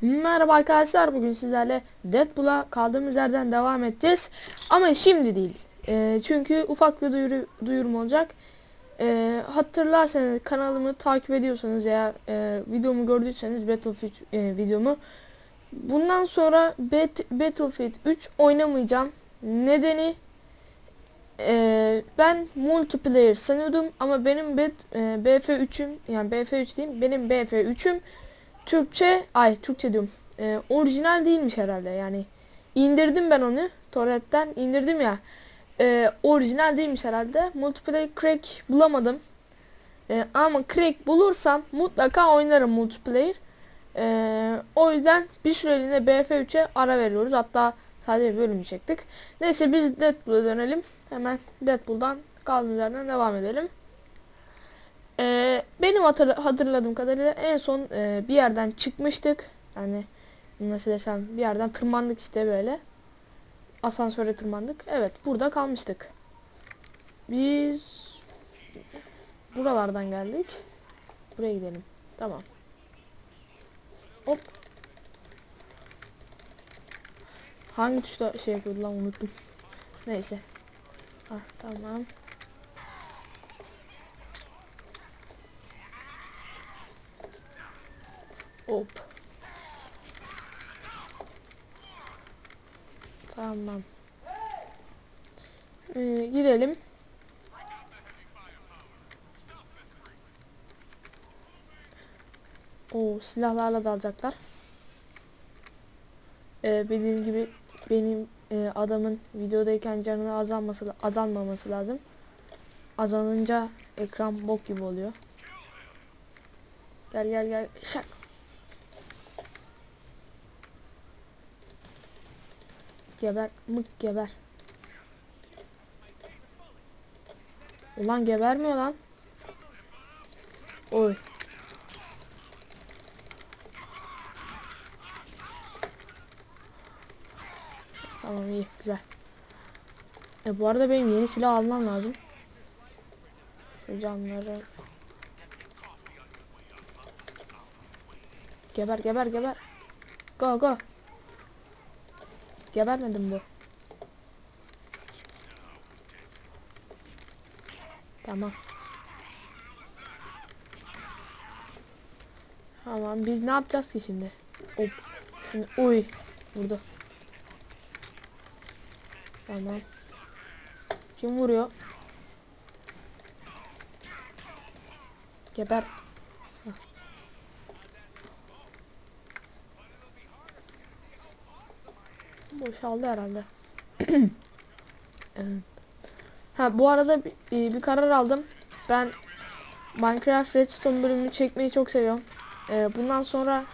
Merhaba arkadaşlar bugün sizlerle Deadpool'a kaldığımız yerden devam edeceğiz. Ama şimdi değil Ee, çünkü ufak bir duyuru, duyurum olacak. Ee, hatırlarsanız kanalımı takip ediyorsanız eğer e, videomu gördüyseniz Battlefield e, videomu. Bundan sonra Bet Battlefield 3 oynamayacağım. Nedeni e, ben multiplayer sanıyordum ama benim bet, e, BF3'üm yani BF3 diyeyim benim BF3'üm Türkçe, ay Türkçe diyorum. Ee, orijinal değilmiş herhalde yani. indirdim ben onu. Torrent'ten indirdim ya. Ee, orijinal değilmiş herhalde. Multiplayer crack bulamadım. Ee, ama crack bulursam mutlaka oynarım multiplayer. Ee, o yüzden bir süreliğine BF3'e ara veriyoruz. Hatta sadece bir bölüm çektik. Neyse biz Deadpool'a dönelim. Hemen Deadpool'dan kaldığımız yerden devam edelim. Ee, benim hatır, hatırladığım kadarıyla en son e, bir yerden çıkmıştık. Yani nasıl desem bir yerden tırmandık işte böyle. Asansöre tırmandık. Evet burada kalmıştık. Biz buralardan geldik. Buraya gidelim. Tamam. Hop. Hangi tuşta şey yapıyordu lan unuttum. Neyse. Ah tamam. Hop. Tamam. Ee, gidelim. O silahlarla dalacaklar. Ee, bildiğim gibi benim e, adamın videodayken canını azalması azalmaması lazım. Azalınca ekran bok gibi oluyor. Gel gel gel. Şak. Geber mık geber. Ulan gebermiyor lan. Oy. Tamam iyi güzel. E bu arada benim yeni silah almam lazım. Şu camları. Geber geber geber. Go go. Gebermedim bu. Tamam. Tamam biz ne yapacağız ki şimdi? Hop. Şimdi uy. Vurdu. Tamam. Kim vuruyor? Geber. Boşaldı herhalde. Ha bu arada bir, bir karar aldım. Ben Minecraft Redstone bölümünü çekmeyi çok seviyorum. Ee, bundan sonra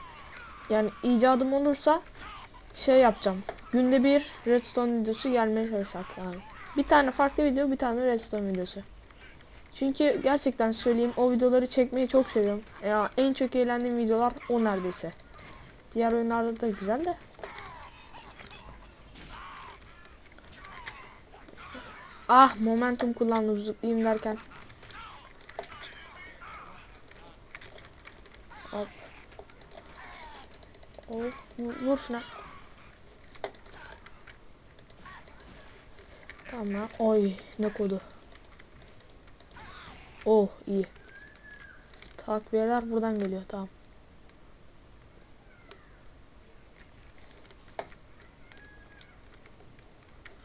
yani icadım olursa şey yapacağım. Günde bir Redstone videosu gelmeye çalışacak yani. Bir tane farklı video, bir tane Redstone videosu. Çünkü gerçekten söyleyeyim o videoları çekmeyi çok seviyorum. Ya en çok eğlendiğim videolar o neredeyse. Diğer oyunlarda da güzel de. Ah momentum kullandım zıplayayım derken. Hop. Hop vur, şuna. Tamam. Oy ne kodu. Oh iyi. Takviyeler buradan geliyor tamam.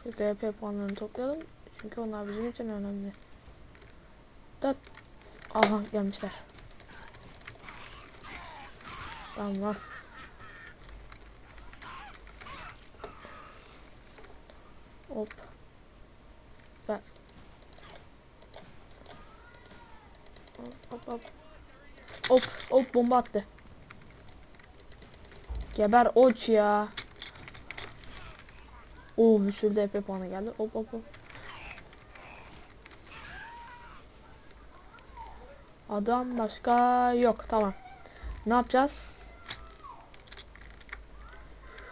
Şu DP puanlarını toplayalım. Çünkü onlar bizim için önemli. Dat. Aha gelmişler. Tamam. Hop. Ben. Hop hop hop. Hop bomba attı. Geber oç ya. Oo bir sürü DP puanı geldi. Hop hop hop. Adam başka yok. Tamam. Ne yapacağız?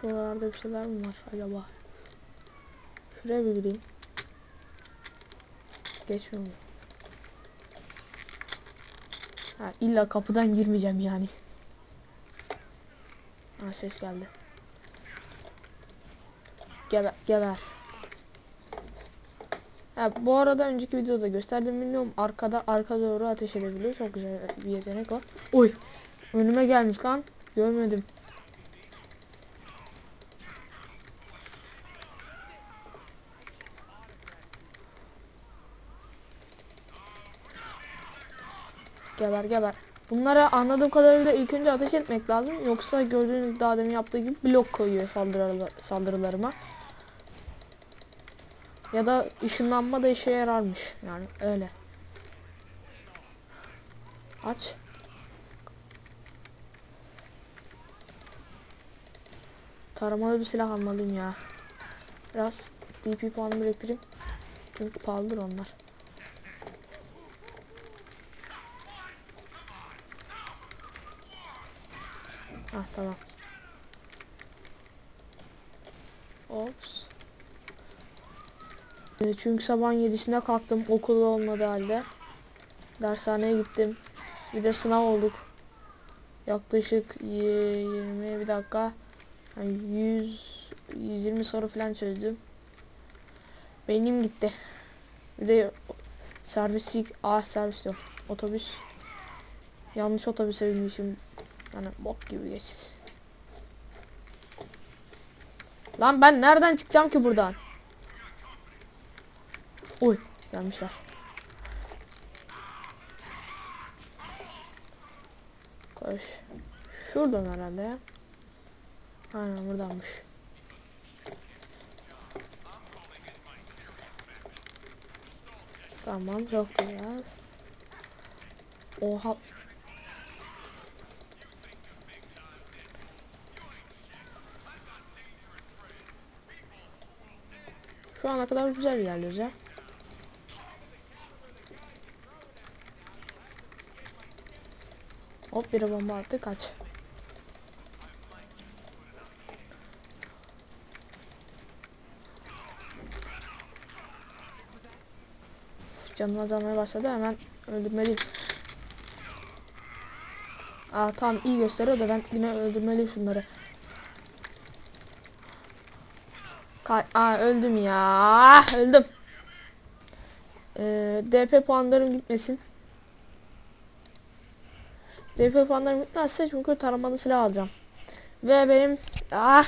Şuralarda bir şeyler mi var acaba? Şuraya bir gireyim. Geçmiyor? Ha illa kapıdan girmeyeceğim yani. Ha ses geldi. Geber, geber. Ha, bu arada önceki videoda gösterdim bilmiyorum. Arkada arka doğru ateş edebiliyor. Çok güzel bir yetenek o. Oy. Önüme gelmiş lan. Görmedim. Geber geber. Bunlara anladığım kadarıyla ilk önce ateş etmek lazım. Yoksa gördüğünüz daha demin yaptığı gibi blok koyuyor saldırılar, saldırılarıma. Ya da ışınlanma da işe yararmış. Yani öyle. Aç. Taramalı bir silah almalıyım ya. Biraz DP puanı biriktireyim. Çünkü pahalıdır onlar. Ah tamam. Ops. Ee, Çünkü sabahın yedisinde kalktım okul olmadı halde. Dershaneye gittim. Bir de sınav olduk. Yaklaşık y- 20 bir dakika. Yani 100 120 soru falan çözdüm. Beynim gitti. Bir de servislik ah servis yok. Otobüs. Yanlış otobüse binmişim. Yani bok gibi geçti. Lan ben nereden çıkacağım ki buradan? Oy gelmişler. Koş. Şuradan herhalde ya. Aynen buradanmış. Tamam çok güzel. Oha. Şu ana kadar güzel ilerliyoruz ya. Hop biri bomba attı kaç. Canım azalmaya başladı hemen öldürmeliyim. Aa tamam iyi gösteriyor da ben yine öldürmeliyim şunları. Ka Aa öldüm ya. Öldüm. Ee, DP puanlarım gitmesin. DP puanlarım gitmezse çünkü taramalı silah alacağım. Ve benim ah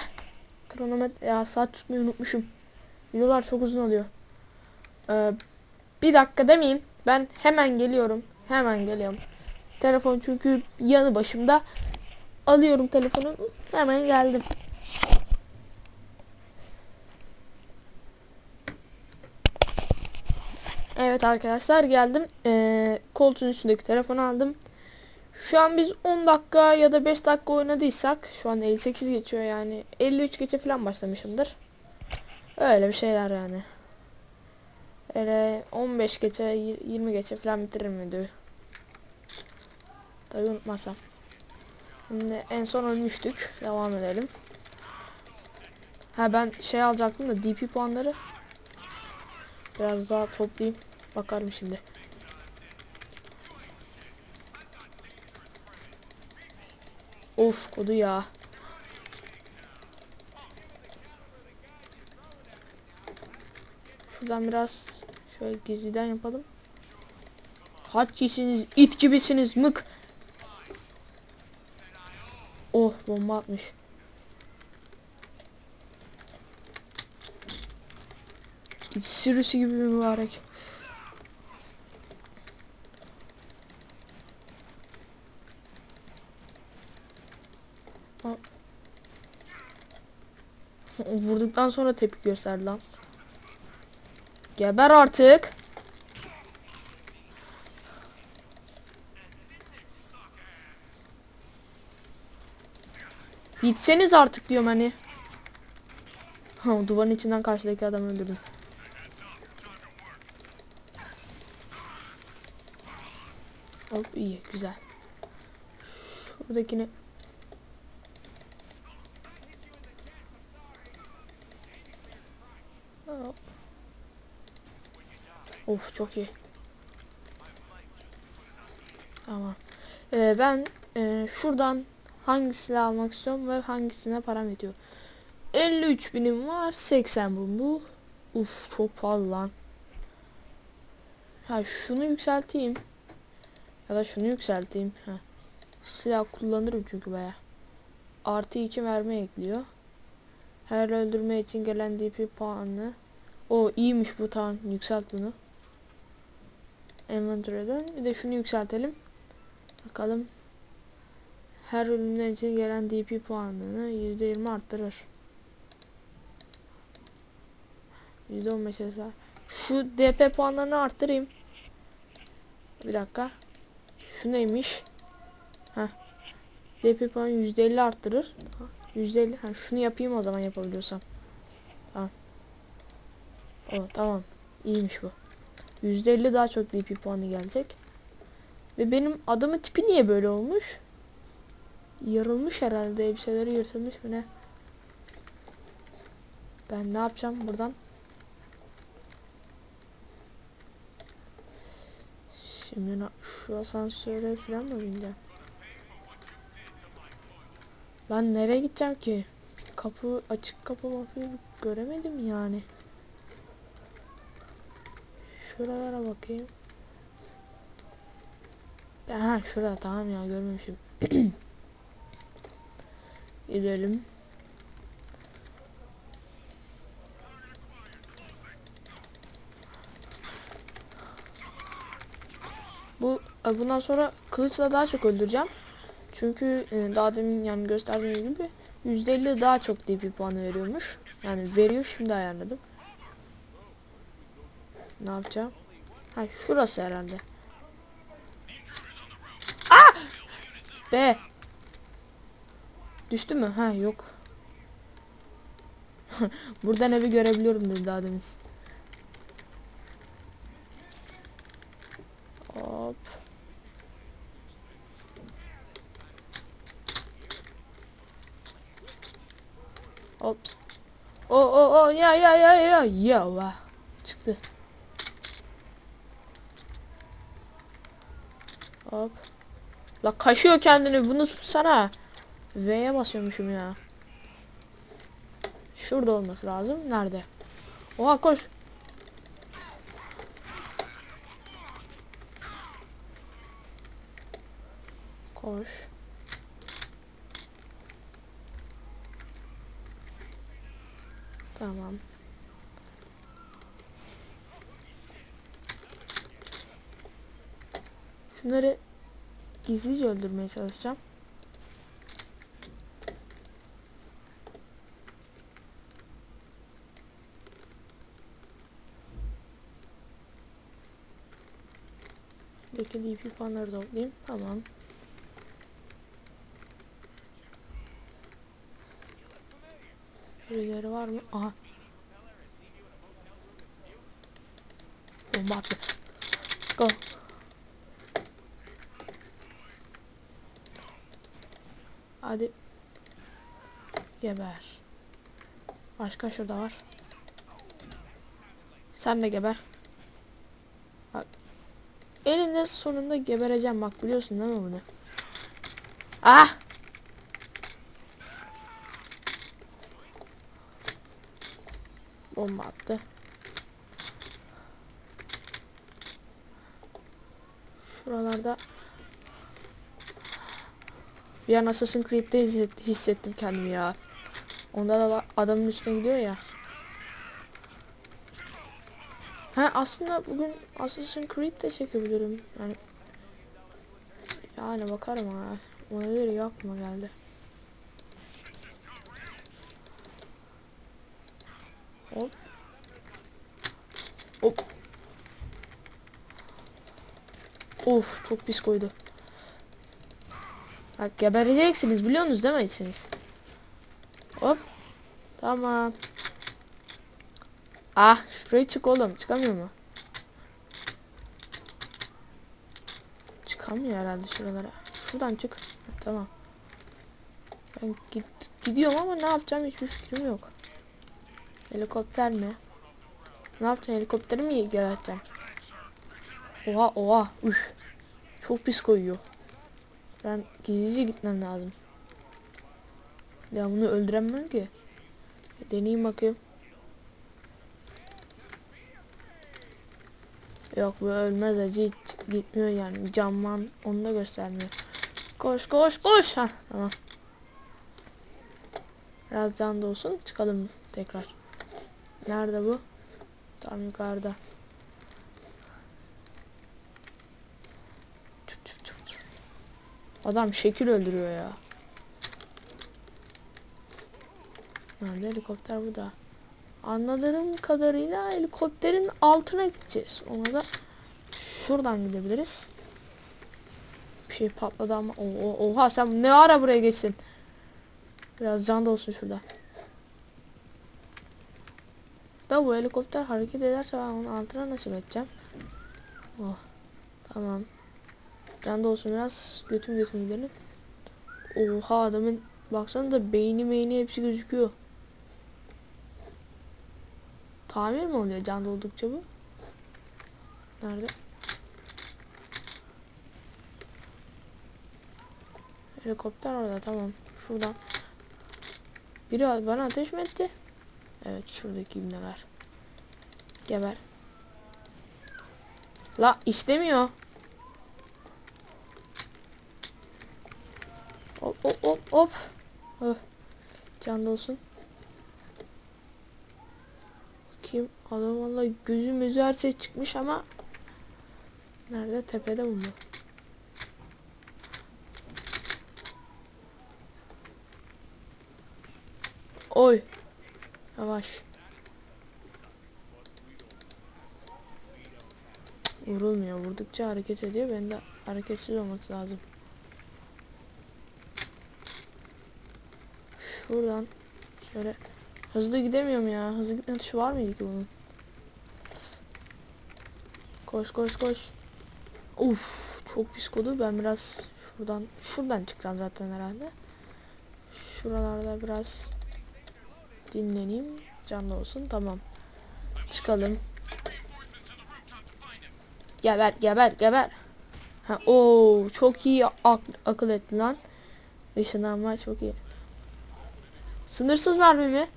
kronometre ya saat tutmayı unutmuşum. Videolar çok uzun oluyor. Ee, bir dakika demeyeyim. Ben hemen geliyorum. Hemen geliyorum. Telefon çünkü yanı başımda. Alıyorum telefonu. Hemen geldim. Evet arkadaşlar geldim. Ee, koltuğun üstündeki telefonu aldım. Şu an biz 10 dakika ya da 5 dakika oynadıysak şu an 58 geçiyor yani 53 geçe falan başlamışımdır. Öyle bir şeyler yani. Öyle 15 geçe 20 geçe falan bitiririm videoyu. Tabi unutmazsam. Şimdi en son ölmüştük. Devam edelim. Ha ben şey alacaktım da DP puanları. Biraz daha toplayayım. Bakarım şimdi. Of kodu ya. Şuradan biraz şöyle gizliden yapalım. Kaç kişisiniz? it gibisiniz mık. Oh bomba atmış. Sürüsü gibi mübarek. Vurduktan sonra tepki gösterdi lan. Geber artık. Bitseniz artık diyorum hani. Ha, duvarın içinden karşıdaki adamı öldürdüm. Hop iyi güzel. Şuradakini Hop. Of çok iyi. Tamam. Ee, ben e, şuradan hangisini almak istiyorum ve hangisine param yetiyor. 53 binim var 80 bu bu. Uf çok fazla lan. Ha şunu yükselteyim. Ya da şunu yükselteyim. Ha. Silah kullanırım çünkü baya. Artı 2 verme ekliyor. Her öldürme için gelen DP puanı. O iyiymiş bu tamam yükselt bunu. Inventory'den bir de şunu yükseltelim. Bakalım. Her ölümden için gelen DP puanını %20 arttırır. %15 mesela. Şu DP puanlarını arttırayım. Bir dakika. Şu neymiş? Heh. DP puanı %50 arttırır. Ha, %50. Ha, şunu yapayım o zaman yapabiliyorsam. Tamam. O tamam. İyiymiş bu. %50 daha çok DP puanı gelecek. Ve benim adamın tipi niye böyle olmuş? Yarılmış herhalde. Elbiseleri yırtılmış mı ne? Ben ne yapacağım buradan? Şimdi şu asansöre falan mı bineceğim? Ben nereye gideceğim ki? Kapı açık kapı mapıyı göremedim yani. Şuralara bakayım. Ha şurada tamam ya görmemişim. Gidelim. Bu e, bundan sonra kılıçla daha çok öldüreceğim. Çünkü e, daha demin yani gösterdiğim gibi %50 daha çok DP puanı veriyormuş. Yani veriyor şimdi ayarladım. Ne yapacağım? Ha şurası herhalde. Ah! B. Düştü mü? Ha yok. Buradan evi görebiliyorum dedi daha demin. Hop. Hop. O o o ya ya ya ya ya. Çıktı. Hop. La kaşıyor kendini bunu tutsana. V'ye basıyormuşum ya. Şurada olması lazım. Nerede? Oha koş. Koş. Tamam. Şunları gizlice öldürmeye çalışacağım. Buradaki DP puanları toplayayım. Tamam. Birileri var mı? Aha. Bomba attı. Go. Hadi. Geber. Başka şurada var. Sen de geber. Bak. Elinde sonunda gebereceğim bak biliyorsun değil mi bunu? Ah! Bomba attı. Şuralarda bir an Assassin's Creed'de hisset- hissettim kendimi ya. Onda da adamın üstüne gidiyor ya. Ha aslında bugün Assassin's Creed de çekebilirim. Yani yani bakarım ha. O nedir ya aklıma geldi. Hop. Hop. Of çok pis koydu. Bak gebereceksiniz biliyorsunuz değil mi siz? Hop. Tamam. Ah şuraya çık oğlum. Çıkamıyor mu? Çıkamıyor herhalde şuralara. Şuradan çık. Tamam. Ben git, gidiyorum ama ne yapacağım hiçbir fikrim yok. Helikopter mi? Ne yapacağım helikopteri mi geberteceğim? Oha oha üf. Çok pis koyuyor. Ben gizlice gitmem lazım. Ya bunu öldüremem ki. Deneyeyim bakayım. Yok bu ölmez acı hiç gitmiyor yani camman onu da göstermiyor. Koş koş koş ha tamam. Biraz can da olsun çıkalım tekrar. Nerede bu? Tam yukarıda. Çık, çık, çık, çık. Adam şekil öldürüyor ya. Nerede helikopter bu da. Anladığım kadarıyla helikopterin altına gideceğiz. Ona da şuradan gidebiliriz. Bir şey patladı ama. Oha sen ne ara buraya geçtin? Biraz can da olsun şurada. Da bu helikopter hareket ederse ben onun altına nasıl geçeceğim? Oh. Tamam. Can da olsun biraz götüm götüm gidelim. Oha adamın baksana da beyni meyni hepsi gözüküyor. Tamir mi oluyor can doldukça bu? Nerede? Helikopter orada tamam. Şuradan. Biri bana ateş mi etti? Evet şuradaki ibneler. Geber. La işlemiyor. Hop hop hop hop. Öh. Can da olsun. Bakayım adam valla gözüm gözü her şey çıkmış ama Nerede? Tepede mi bu? Oy. Yavaş. Vurulmuyor. Vurdukça hareket ediyor. Ben de hareketsiz olması lazım. Şuradan şöyle hızlı gidemiyorum ya. Hızlı gitme tuşu var mıydı ki bunun? Koş koş koş. Uf, çok pis kodu. Ben biraz şuradan şuradan çıkacağım zaten herhalde. Şuralarda biraz dinleneyim. Canlı olsun. Tamam. Çıkalım. Geber geber geber. Ha o çok iyi ak akıl etti lan. Işınlanma çok iyi. Sınırsız mermi mi?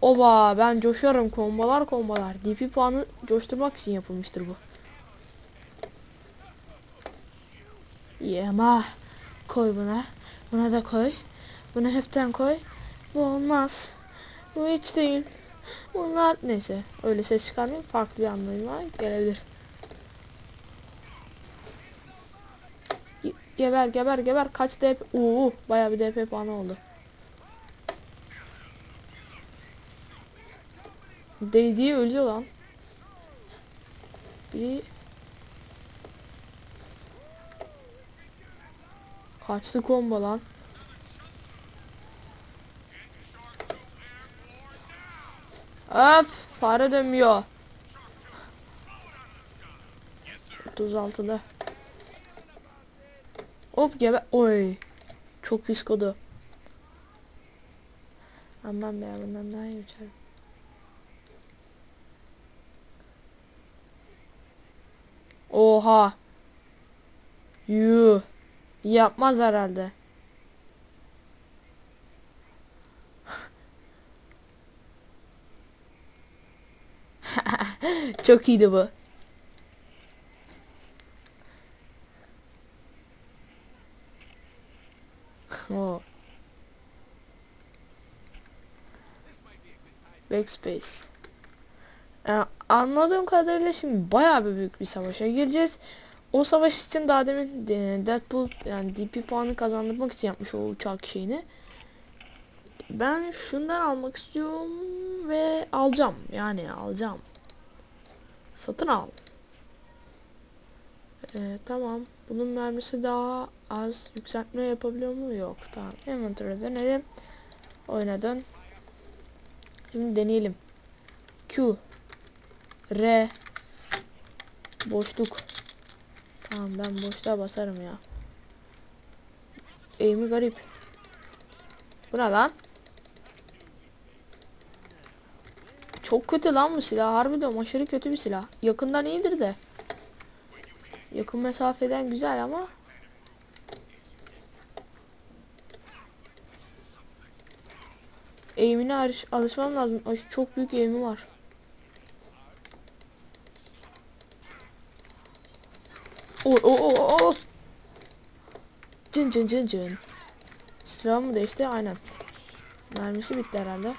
Oba ben coşuyorum kombalar kombalar. DP puanı coşturmak için yapılmıştır bu. Yema. Koy buna. Buna da koy. Bunu hepten koy. Bu olmaz. Bu hiç değil. Bunlar neyse. Öyle ses çıkarmayayım. Farklı bir anlayım var. Gelebilir. Ge- Geber geber geber. Kaç DP? Oo, bayağı bir DP puanı oldu. Değdiği ölüyor lan. Biri Kaçtı combo lan. Öf fare dönmüyor. 36'da. Hop gebe oy. Çok pis kodu. Aman be bundan daha iyi uçarım. Oha. Yuh. Yapmaz herhalde. Çok iyiydi bu. o. Backspace. Ee, anladığım kadarıyla şimdi bayağı bir büyük bir savaşa gireceğiz. O savaş için daha demin e, Deadpool yani DP puanı kazandırmak için yapmış o uçak şeyini. Ben şundan almak istiyorum ve alacağım. Yani alacağım. Satın al. Ee, tamam. Bunun mermisi daha az yükseltme yapabiliyor mu? Yok. Tamam. Inventory'e dönelim. Oyuna dön. Şimdi deneyelim. Q R Boşluk Tamam ben boşluğa basarım ya. Eğimi garip. Bu ne lan? Çok kötü lan bu silah. Harbiden aşırı kötü bir silah. Yakından iyidir de. Yakın mesafeden güzel ama. Eğimine alış- alışmam lazım. Çok büyük eğimi var. O o o o. Cın cın cın cın. Sıra mı değişti? Aynen. Mermisi bitti herhalde.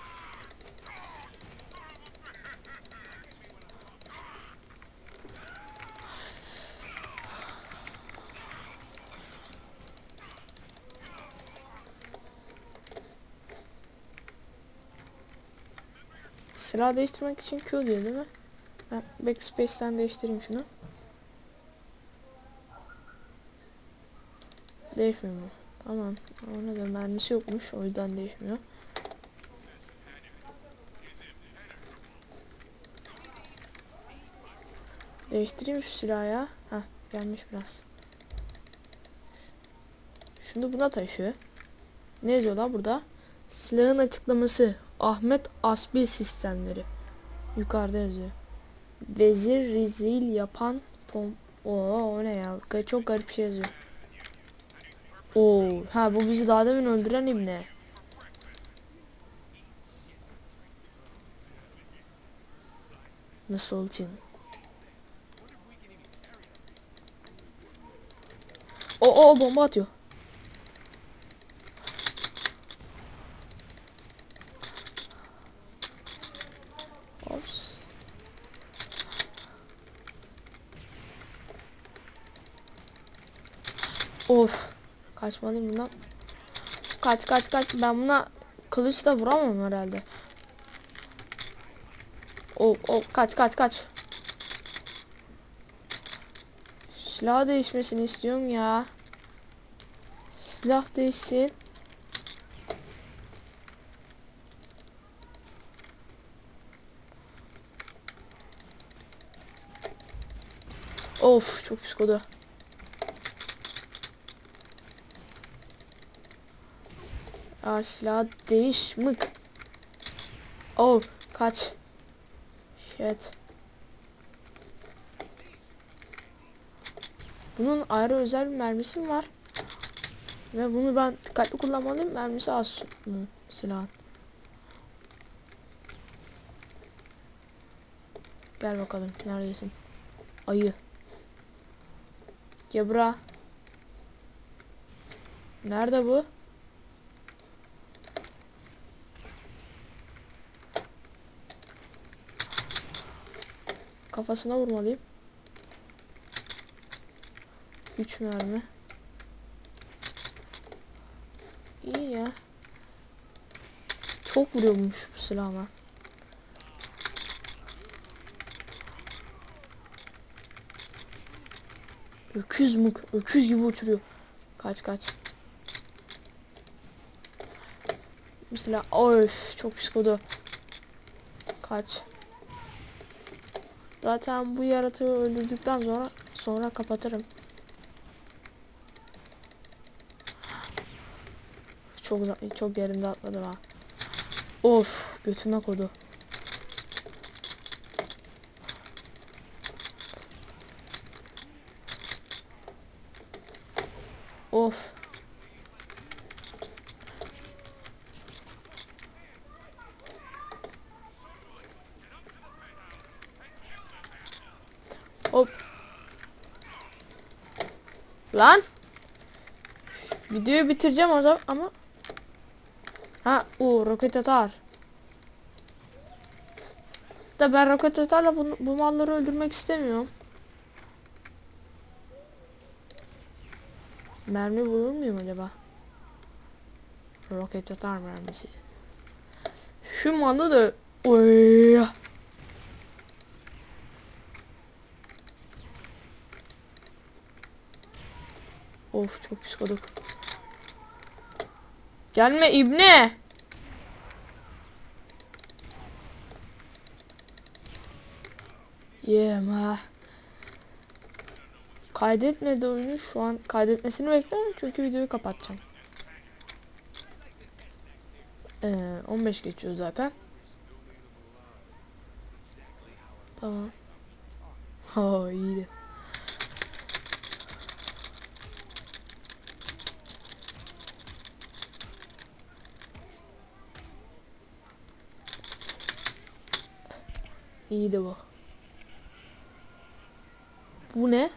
Silah değiştirmek için Q diyor değil mi? Ben backspace'ten değiştireyim şunu. Değişmiyor? Tamam. Ona da mermisi yokmuş. O yüzden değişmiyor. Değiştireyim şu silahı ya. Gelmiş biraz. Şunu buna taşı. Ne yazıyor lan burada? Silahın açıklaması. Ahmet Asbil sistemleri. Yukarıda yazıyor. Vezir rezil yapan pom... Oo o ne ya? Çok garip şey yazıyor. Oo, ha bu bizi daha demin öldüren ibne. Nasıl için? O o bomba atıyor. Ops. Of. Kaçmalıyım bundan. Kaç kaç kaç. Ben buna kılıçla vuramam herhalde. O o kaç kaç kaç. Silah değişmesini istiyorum ya. Silah değişsin. Of çok pis kodu. Aa, silah değiş mık. Oh kaç. Shit. Bunun ayrı özel bir mermisi mi var? Ve bunu ben dikkatli kullanmalıyım. Mermisi az silahın. Gel bakalım neredesin? Ayı. Gebra. Nerede bu? Kafasına vurmalıyım. 3 mermi. İyi ya. Çok vuruyormuş bu silah ama. Öküz mü? Öküz gibi uçuruyor. Kaç kaç. Mesela of çok pis kodu. Kaç. Zaten bu yaratığı öldürdükten sonra sonra kapatırım. Çok çok yerinde atladım ha. Of götüme kodu. Of. Hop. Lan. Videoyu bitireceğim o zaman ama. Ha, o roket atar. Da ben roket atarla bu, bu malları öldürmek istemiyorum. Mermi bulur muyum acaba? Roket atar mermisi. Şu malı da Oy. Of çok psikodik. Gelme ibne. Yema. Kaydetmedi oyunu. Şu an kaydetmesini bekliyorum çünkü videoyu kapatacağım. Ee, 15 geçiyor zaten. Tamam. Ha iyiydi. İyiydi bu. Bu ne?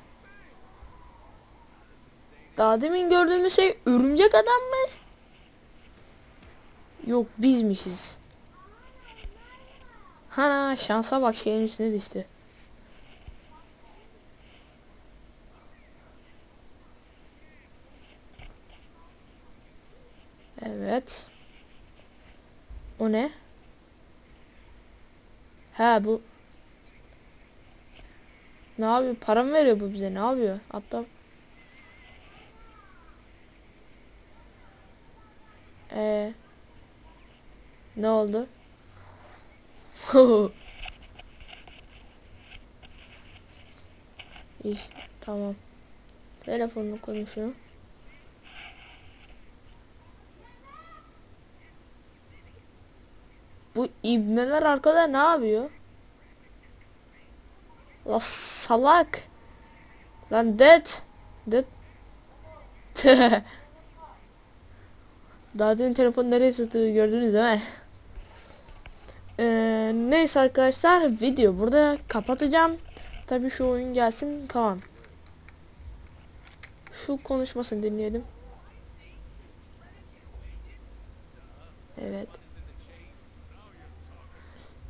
Daha demin gördüğümüz şey örümcek adam mı? Yok bizmişiz. Hana şansa bak şeyin üstüne düştü. Evet. O ne? Ha bu. Ne yapıyor? Para mı veriyor bu bize? Ne yapıyor? Hatta Ee, ne oldu? işte tamam. Telefonla konuşuyor. Bu ibneler arkada ne yapıyor? La salak. Lan dead. Dead. Daha dün telefon nereye sıktığı gördünüz değil mi? Ee, neyse arkadaşlar video burada kapatacağım. Tabi şu oyun gelsin tamam. Şu konuşmasını dinleyelim. Evet.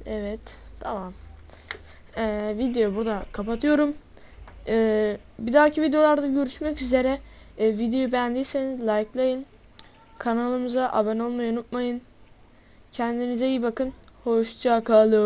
Evet tamam. Ee, videoyu burada kapatıyorum. Ee, bir dahaki videolarda görüşmek üzere. Ee, videoyu beğendiyseniz likelayın. Kanalımıza abone olmayı unutmayın. Kendinize iyi bakın. Hoşça kalın.